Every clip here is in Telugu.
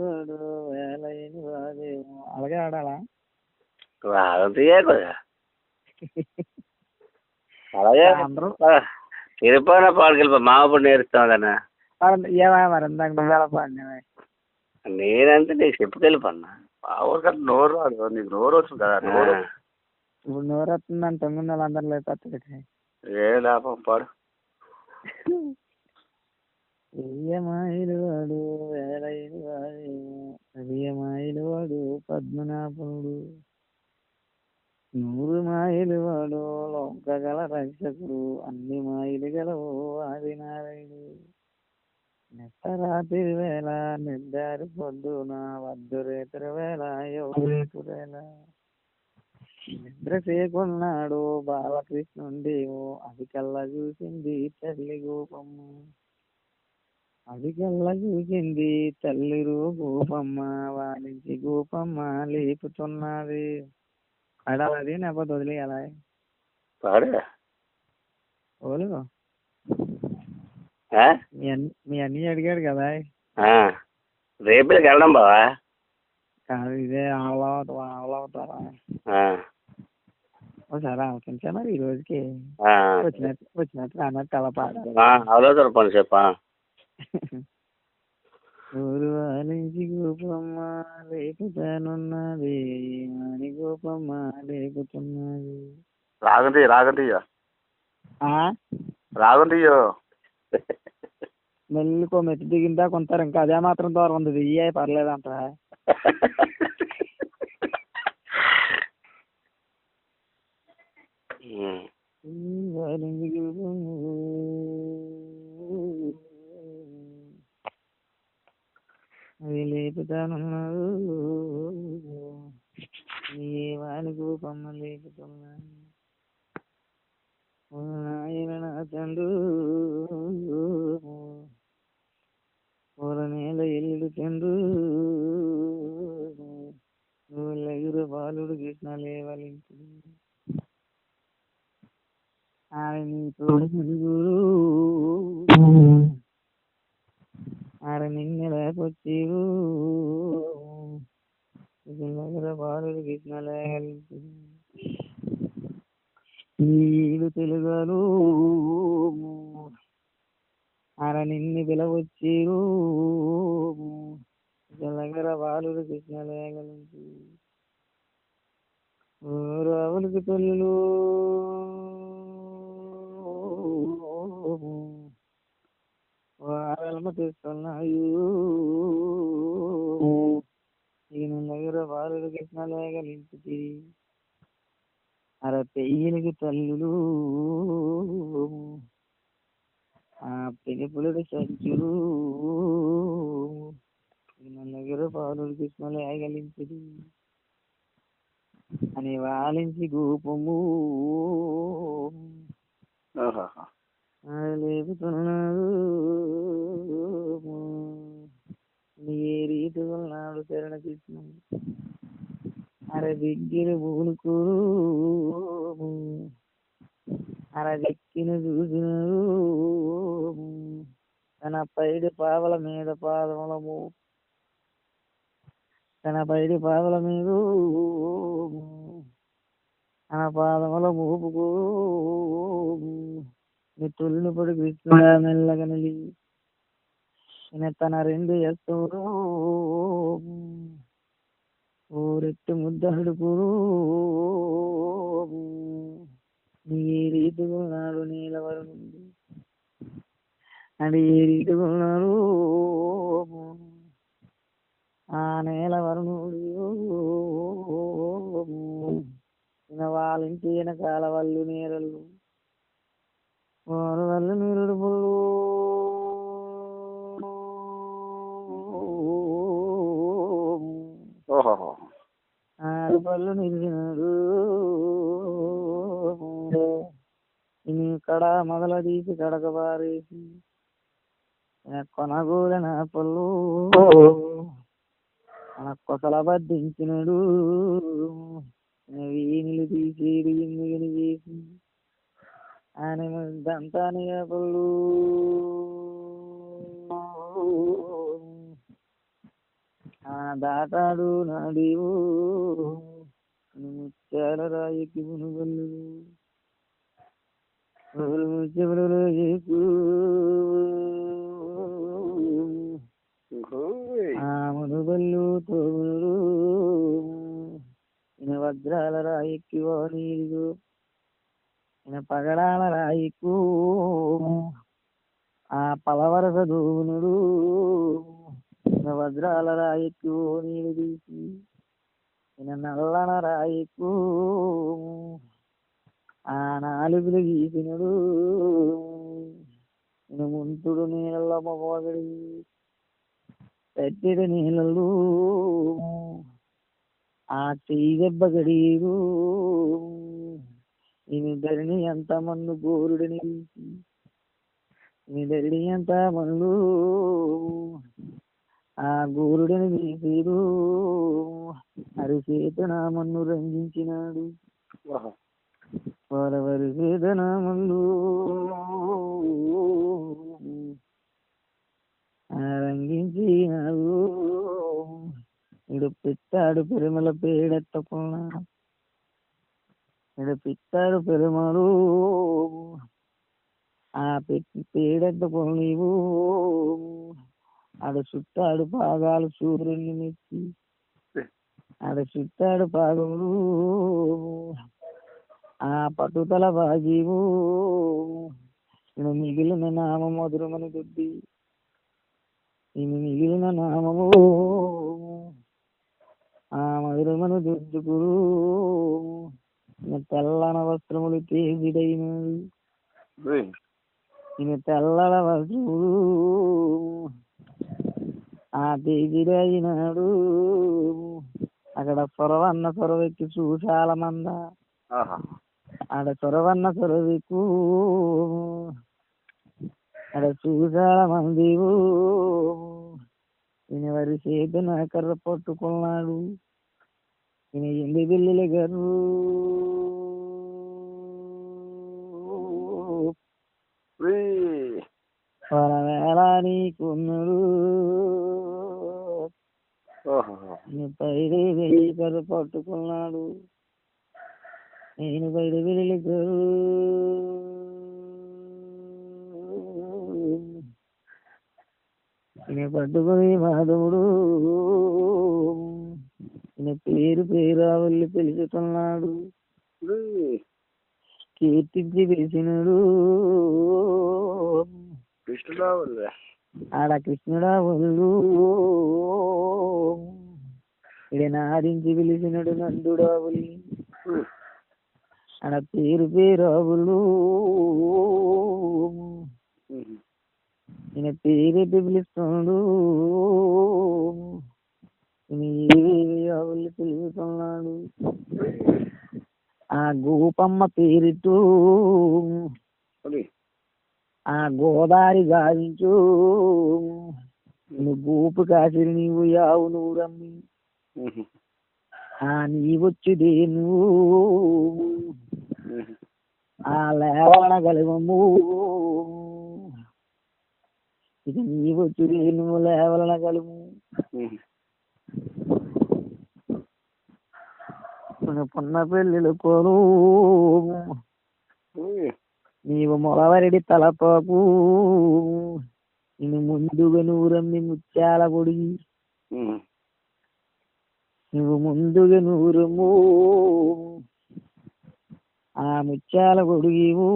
వాడు వేలైన వాడేమో అలాగే ఆడాలా రాగంతీయే కొద్దిగా అలాగే అందరూ ఇరిపోయిన పాడుకెళ్ళిపో మామప్పుడు నేర్చుతాదన్న మరి ఏమా మరి ఇందాక నువ్వు ఎలా పాడినావే నేనంటే నీకు చెప్పుకెళ్ళిపోన్నా ఆ ఊరికంటే నోరు రాదు నీకు నోరు వచ్చింది కదా నోరు ఇప్పుడు నోరు వస్తుందని తొమ్మిది నెలలు అందరు లేకపోతే ఏ లాభం పాడు వెయ్యమాయిలు వాడు వేలైన వాడేమో వెయ్యమాయిలు వాడు పద్మనాభుడు. నూరు మాయలు వాడు లోకగల రక్షకుడు అన్ని మాయలు గలవు ఆదినారాయణుడు. నెట్టరాత్రి వేళ నిద్దారి పొద్దున వద్దు రేతుల వేళ ఎవరేపు నిద్ర చేయకున్నాడు బాలకృష్ణుండేవో అది కల్లా చూసింది తల్లి గోపమ్మ. అది కళ్ళ చూసింది తల్లి గోపమ్మ వాలించి గోపమ్మ లేపుతున్నది అడవది నెప్పది వదిలేయాలా పాడు ఓలు? మీ అన్ని అడిగాడు కదా. రేపటికి వెళ్ళడం బావా? కాదు ఇదే ఆవులా ఆవులా అవుతారా? ఆ. ఒకసారి ఆలోచించా మరి ఈ రోజుకి. వచ్చినట్టు వచ్చినట్టు అన్నట్టు అలా పాడాలి. పని చెప్పా ఊరు వాలించి గోపమ్మ లేపుతానున్నది అని గోపమ్మ లేపుతున్నది రాగం తీయ రాగం తీయ ఆ రాగం తీయ మెల్లికో మెత్తి దిగిందా కొంటారు ఇంకా అదే మాత్రం దూరం ఉంది. ఇయ్యే పర్లేదంట వాలించి గోపమ్మ అది లేపుతానున్నాడు ఏ వాని గోపమ్మ లేపుతున్నాడు నాయన నా తండ్రు ఓర నేల ఎల్లుడు తండ్రు ఎగురు బాలుడు కృష్ణ లేవలించు ఆయన నీ తోడు తిరుగురు ఆడ నిన్న లేకొచ్చిరు ఎగురు బాలుడు కృష్ణ నీడు తెలుగను అర నిన్ను పిలవచ్చిరు జలగర బాలుడు కృష్ణ లేగలించి రావులకి తల్లులు. వారల్మ తెస్తున్నాయి ఈయన దగ్గర బాలుడు కృష్ణ లేగలించి అర పెయ్యలకి తల్లులు. ఆ పెనుపులకి సంచులు. నన్నగిర పాలుడు కృష్ణలు ఏగలించుడు అని వాలించి గోపము. ఆహాహా. లేపుతున్నాడు ఏ రీతి ఉన్నాడు శరణ కృష్ణ అరే దిగ్గిన పూనుకు అర దిక్కిన చూసినారు తన పైడి పావల మీద పాదములము తన పైడి పావల మీద తన పాదముల మూపుకు నీ పొడి పొడిగిస్తున్నా మెల్లగనలి తన రెండు ఎత్తులు ఊరెట్టు ముద్దడుకును నీ ఏ రీతిగా ఉన్నాడు నీలవరుణుడు అది ఏ రీతి గుణాలు ఆ నేల వరుణుడు వాళ్ళింటి వెనకాల వాళ్ళు నేరలు వారు వల్లు నీరుడు ఓహోహో ఆరు పళ్ళు నిలిచినాడు ఇని కడ మొదల తీసి కడక పారేసి కొనగూలిన పళ్ళు. మన కొసల బద్దించినడు. వీణులు తీసి చేసి దంతనియబులు దాటాడు నాడీవు ముచ్చాల రాయికి మునుగల్లు మునుగల్లు తోడు వజ్రాల రాయికి వాణీలు పగడాల రాయికు ఆ పలవరస దూనుడు వజ్రాల రాయికు నీరు తీసి ఈయన నల్లన రాయికు ఆ నాలుగులు గీసినడు. ఈయన ముంతుడు నీళ్ళ మొగడి పెట్టిడు నీళ్ళు ఆ చెయ్యి దెబ్బ గడీరు ధరణి ఎంత మన్ను గోరుడిని. ధరణి ఎంత మన్ను ఆ గోరుడిని తీసిరు అరిచేతన మన్ను రంజించినాడు. వారవరి వేదన మన్ను ఆ రంగించినాడు ఇడు పెట్టాడు పెరుమల పేడెత్తకున్నా ఇడు పెట్టాడు పెరుమలు ఆ పెట్టి పేడెత్తకుని నీవు. ఆడ చుట్టాడు పాగాలు సూర్యుని మెచ్చి ఆడ చుట్టాడు పాగములు ఆ పట్టుదల బాజీవు. ఇడు మిగిలిన నామ మధురమని కొద్ది ఈమె మిగిలిన నామము. ఆ మధురమను దుద్దుకురు. తెల్లన వస్త్రములు తేజిడైనది ఈయన తెల్లల వస్త్రములు ఆ తేజిడైనాడు అక్కడ సొరవన్న సొరవెక్కి చూశాల మంద ఆడ సొరవన్న సొరవెక్కు ఆడ చూశాల మందివు ఈయన వారి చేతున కర్ర పట్టుకున్నాడు ఎండి బిల్లుల గారు వేళ నీకున్నాడు పైడి వెళ్ళి కర్ర పట్టుకున్నాడు. నేను పైడి వెళ్ళి గారు పట్టుకుని మాధవుడు ఈయన పేరు పేరావల్లి పిలుచుతున్నాడు కీర్తించి పిలిచినాడు కృష్ణుడు ఆడ కృష్ణుడా ఒళ్ళు ఈడ నాదించి పిలిచినడు నందుడా ఒలి ఆడ పేరు పేరావులు ఈయన పేరెట్టి పిలుస్తున్నాడు? ఆవులు పిలుస్తున్నాడు ఆ గోపమ్మ పేరుతో ఆ గోదారి గావించు నువ్వు గోపు కాసిరి నీవు యావు నువ్వు రమ్మి ఆ నీవొచ్చుదే నువ్వు. ఆ లేవన గలవము. ఇక నీవొచ్చుదే నువ్వు లేవలన గలము పున్న పెళ్ళిళ్ళు కోరు. నీవు మొలవరెడి తలపోకు. నేను ముందుగా నువ్వు రమ్మి ముత్యాల పొడి. నువ్వు ముందుగా నువ్వు రమ్ము. ఆ ముత్యాల పొడిగివు.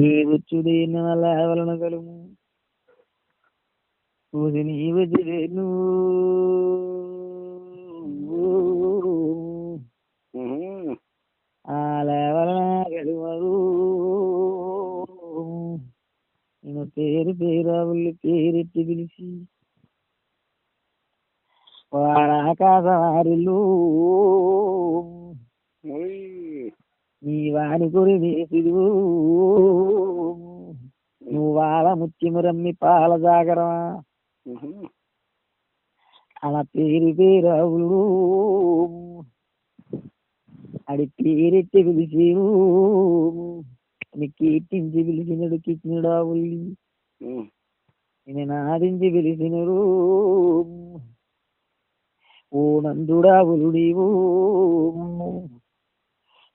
నీ వచ్చుదేను లేవలను కలుము. పూజ నీ వచ్చుదేను ఆ లేవలన గలువరు నేను పేరు పేరావుల్ని పేరెత్తి పిలిచి వాడాకాశవారిలు నీ వాని గురి వేసిదు నువ్వు వాళ్ళ ముత్యము రమ్మి పాల జాగరమా? అలా పేరు పేరావులు అడి పేరెత్తి పిలిచిరు నీ కీర్తించి పిలిచినడు కిచ్చినడావుల్ని నేను నాదించి పిలిచినడు. ఓ నందుడా నీవు.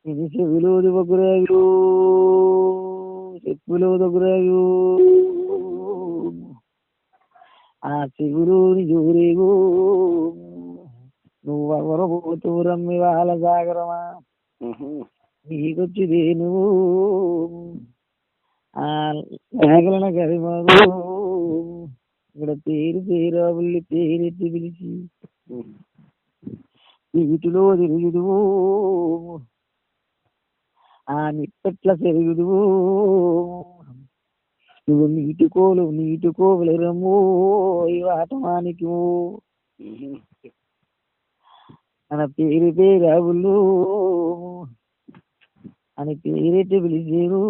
ఇది చెవిలో దివకురాయు చెప్పులో దొగురాయు ఆ చెవులు జోరేగు. నువ్వు ఎవరబోతూ రమ్మి వాళ్ళ జాగరమా. నీకొచ్చిదే నువ్వు ఆ లేగలన గరిమారు ఇక్కడ పేరు పేరు ఉల్లి పేరెత్తి పిలిచి. వీటిలో తిరుగుదు ఆ నిప్పట్ల పెరుగుదు నువ్వు నీటి కోలు నీటి కోవులు రమ్ము ఈ వాటమానికి మన పేరు పేరావులు అని పేరెట్టి పిలిచేరు.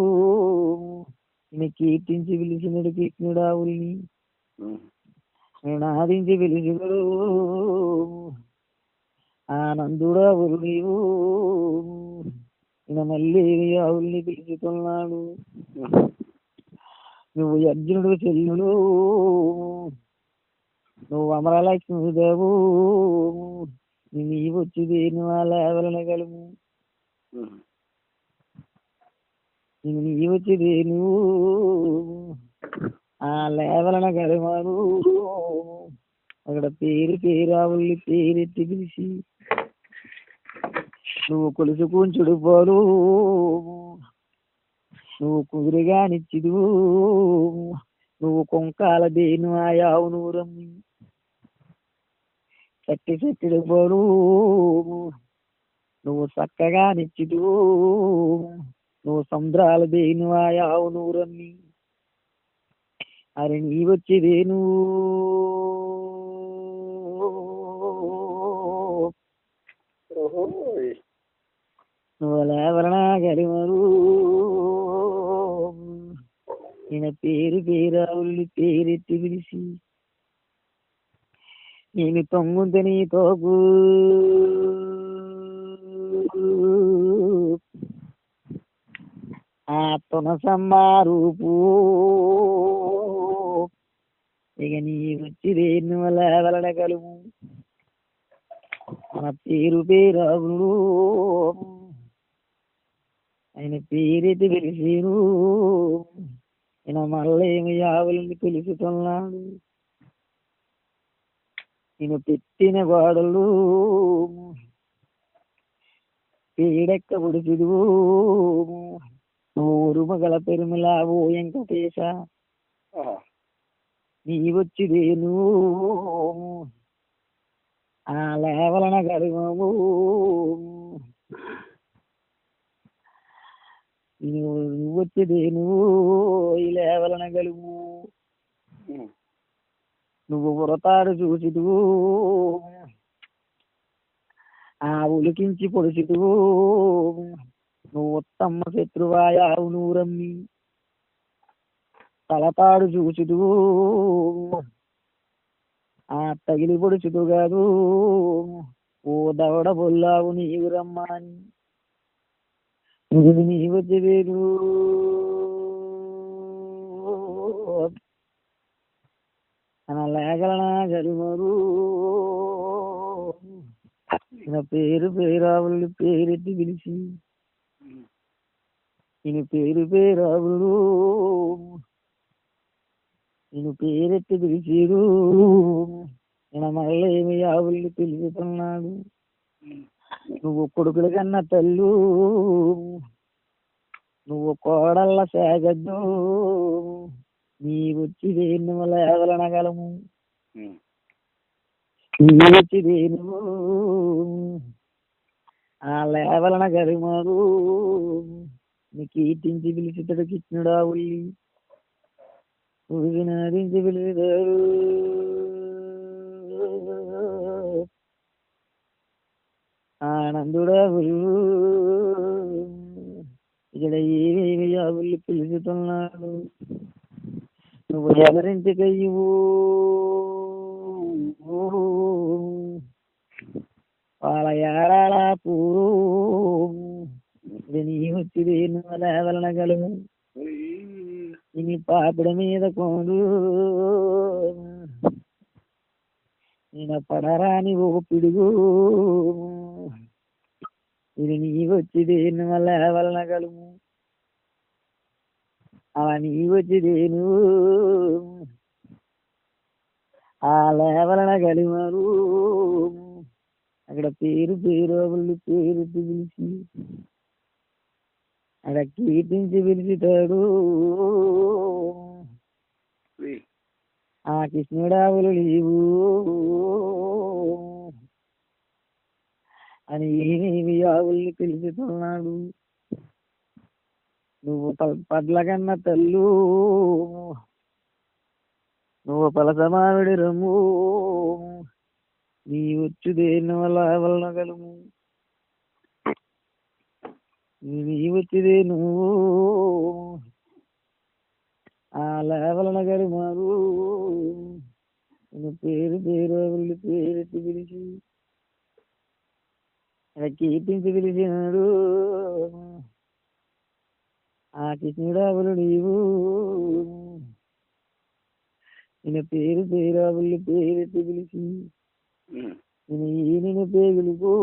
నేను కీర్తించి పిలిచినడు కృష్ణుడావుల్ని ఉహు. నేను ఆదించి పిలిచినడు. ఆనందుడావులు నీవు. నేను మళ్ళీ ఆవుల్ని పిలుచుతున్నాడు నువ్వు అర్జునుడు చెల్లుడు నువ్వు అమరలక్ష్మీదేవు నీవు వచ్చి దేని వాళ్ళ ఎవరిని కలుము నీ వచ్చి దేను? ఆ లేవలన గరిమాను అక్కడ పేరు పేరావుల్ని పేరెత్తి పిలిచి నువ్వు కొలుసుకుని కూంచుడు నువ్వు కుదురుగా నిచ్చిదు నువ్వు కొంకాల దేను ఆయావు నూరమ్మి చట్టి చట్టిడు పోరు నువ్వు చక్కగా నిచ్చిదు నువ్వు సముద్రాల దేను ఆయావు నూరమ్మి అరే నీ వచ్చిదేను. నువ్వు లేవరనా గరిమరు ఈయన పేరు పేరావుల్ని పేరెత్తి పిలిచి నేను తొంగుంది నీ తోపు ఆ తునసమ్మారూపు ఇక నీ వచ్చి దేన్ని వల్ల కలుము. మన పేరు పేరావులు ఆయన పేరెత్తి పిలిచేరు ఈయన మళ్ళేమి యావులని పిలుచుతున్నాడు నేను పెట్టిన గోడలు పేడెక్క పొడిచిదు ఊరుమగల పెరుమల ఓ వెంకటేశ. నీ వచ్చిదేను ఆ లేవలన గడువు నువ్వు నువ్వు వచ్చేదేను ఈ లేవలన గలువు. నువ్వు ఉరతాడు చూసిదు. ఆ ఉలికించి పొడిచిదు నువ్వు ఉత్తమ్మ శత్రువాయావు నూరమ్మి. తలతాడు చూసిదు. ఆ తగిలి పొడుచుదు కాదు. ఓ దవడ బొల్లావు నీవు రమ్మని. ఇది నీ వచ్చి లేగలనా గరిమరు నా పేరు పేరావులు పేరెత్తి పిలిచి ఈయన పేరు పేరావులు నేను పేరెత్తి పిలిచిరు. నేను మళ్ళీ ఏమి ఆవుల్ని పిలుచుతున్నాడు నువ్వు కొడుకుల కన్నా తల్లు. నువ్వు కోడళ్ళ సేగద్దు. నీ వచ్చి దేన్ని లేవలనగలము? ఉహు. నీ వచ్చి దేను ఆ లేవలన గరిమారు నీ కీర్తించి పిలిచితడు కిచ్చినడా ఉల్లి? ఉడినాడించి పిలిచారు ఆనందుడా ఇక్కడ ఏమేమి యావుల్ని పిలుచుతున్నాడు? నువ్వు ఎవరించకయ్యవు వాళ్ళ ఏడాల పూరు. నీ వచ్చి దేని వలన గలము ఇని పాపిడ మీద కోడు. ఈయన పడరాని ఓ పిడుగు ఇది నీ వచ్చి దేని వల్ల వలన కలుము అలా నీ వచ్చి దేను ఆ లేవలన కలిమారు అక్కడ పేరు పేరు వాళ్ళు పేరు పిలిచి అక్కడ కీర్తించి పిలిచితాడు. ఆ కృష్ణుడావులు నీవు అని ఏమి ఆవుల్ని పిలుచుతున్నాడు. నువ్వు ప- పడ్ల కన్న తల్లు. నువ్వు పలసమావిడి రమ్ము నీ వచ్చు దేని వల్ల వలన కలుము నీ వచ్చిదే నువ్వు ఆ లేవలన గలిమారు నువ్వు పేరు పేరు వెళ్ళి పేరెత్తి పిలిచి కీర్తించి పిలిచినాడు. ఆ కృష్ణుడావులు నీవు. నేను పేరు పేరావుల్ని పేరెత్తి పిలిచి నేను ఈయన పేగులుకో.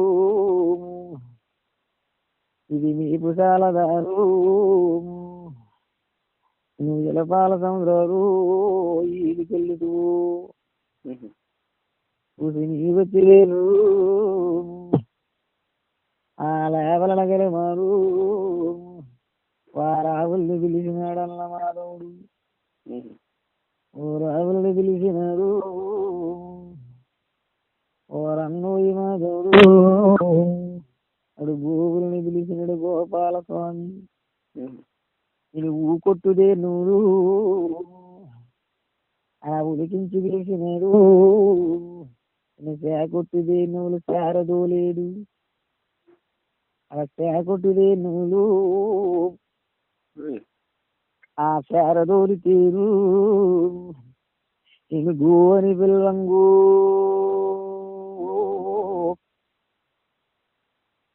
ఇది మీ పుసాలదారు నువ్వు జలపాల సముద్రాలు ఈడికెళ్ళుతూ ఉమ్. చూసి నీ వచ్చిలేను ఆ లేవల నగర మారు. వారావుల్ని పిలిచినాడన్న మాధవుడు. ఓ రావుల్ని పిలిచినాడు. ఓ రన్నోయి మాధవుడు. అడు గోవుల్ని పిలిచినాడు గోపాల స్వామి ఉమ్. నేను ఊకొట్టుదే నూరు. అలా ఉలికించి పిలిచినాడు నేను నూలు సేరదోలేడు అలా సేకొట్టుదే నూలు. ఆ శారదోలి తీరు. నేను గోని పిల్వంగు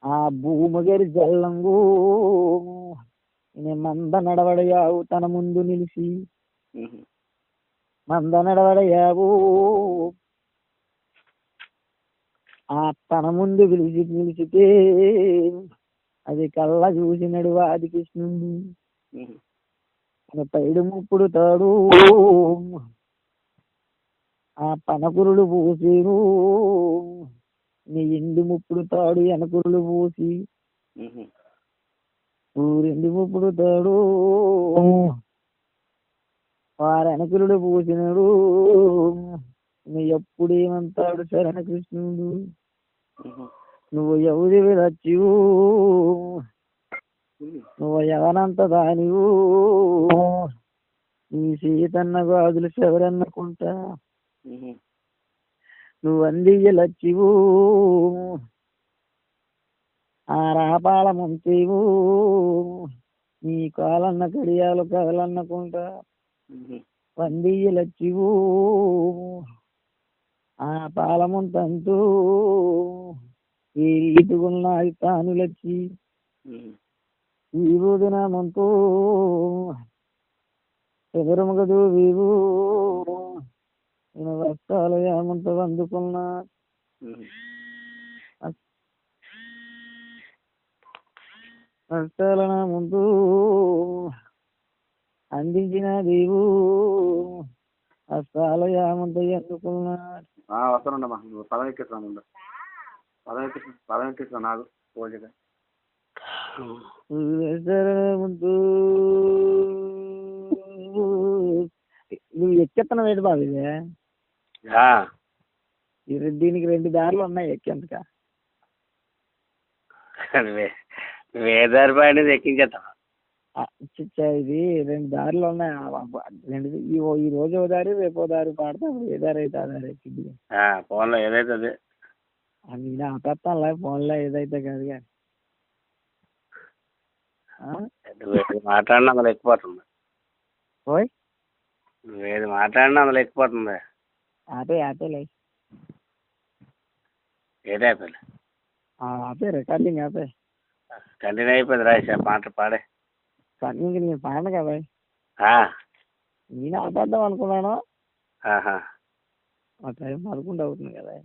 ఆ భూమగరి జల్లంగు. మంద నడవడయావు తన ముందు నిలిచి. మంద నడవడయావు ఆ తన ముందు పిలిచి నిలిచితే అది కళ్ళ చూసినడు ఆది కృష్ణుడు పైడు ముప్పుడు తాడు ఆ పనకురులు పూసిరు నీ ఎండు ముప్పుడు తాడు ఎనకురులు పూసి. ఉమ్. ఊరెండు ముప్పుడు తాడు వారు ఎనకురుడు పూసినాడు నీ ఎప్పుడేమంతాడు శరణ కృష్ణుడు. నువ్వు ఎవరి వచ్చి ఉమ్. నువ్వు ఎవరంత దానివు నీ సీతన్న గాజులు శవరన్నకుంటా. నువ్వు అందియలచ్చివు ఆ రాపాల మంచివు నీ కాలన్న కడియాలు కదలన్నకుంటా ఉమ్. వందియలచ్చివు ఆ పాలముంతంతు ఈ రీతిగున్నాయి తానులచ్చి. ఈ రోజున మంతు ఎదురుమగదు వీవు. నేను వస్తాలు ఏమంత అందుకున్నా నా ముందు అందించిన దేవు వస్తాల ఏమంత అందుకున్నా ఆ, వస్తానుండమ్మా. నువ్వు పదం ఎక్కిస్తాను ముందు పదం ఎక్కిస్తా పదం ఎక్కిస్తా నాకు నా ముందు నువ్వు ఎక్కెత్తనం ఏంటి బాబు ఇది? రె- దీనికి రెండు దారులు ఉన్నాయి ఎక్కేందుక వేదారి ఆ, చిచ్చా ఇది రెండు దారులు ఉన్నాయి. రెండు ఈ రోజు దారి రేపు దారి పాడతా ఏ దారి అయితే ఆ దారి ఎక్కింది ఫోన్లో ఏదైతే అదే. నేను ఆపేస్తానులే ఫోన్లో ఏదైతే కాదు కానీ. మాట్లాడినా అందులో ఎక్కిపోతుంది. ఓయ్. నువ్వు ఏది మాట్లాడినా అందులో ఎక్కిపోతుంది. ఆపే ఆపేలే ఏదే అయిపోయింది ఆ, ఆపే రికార్డింగ్ ఆపే. కంటిన్యూ అయిపోయింది రాసా పాట పాడే. ఇంక నేను పాడను కదా నేను ఆపేద్దాం అనుకున్నాను. ఆహా. ఆ టైం పదకొండు అవుతుంది కదా.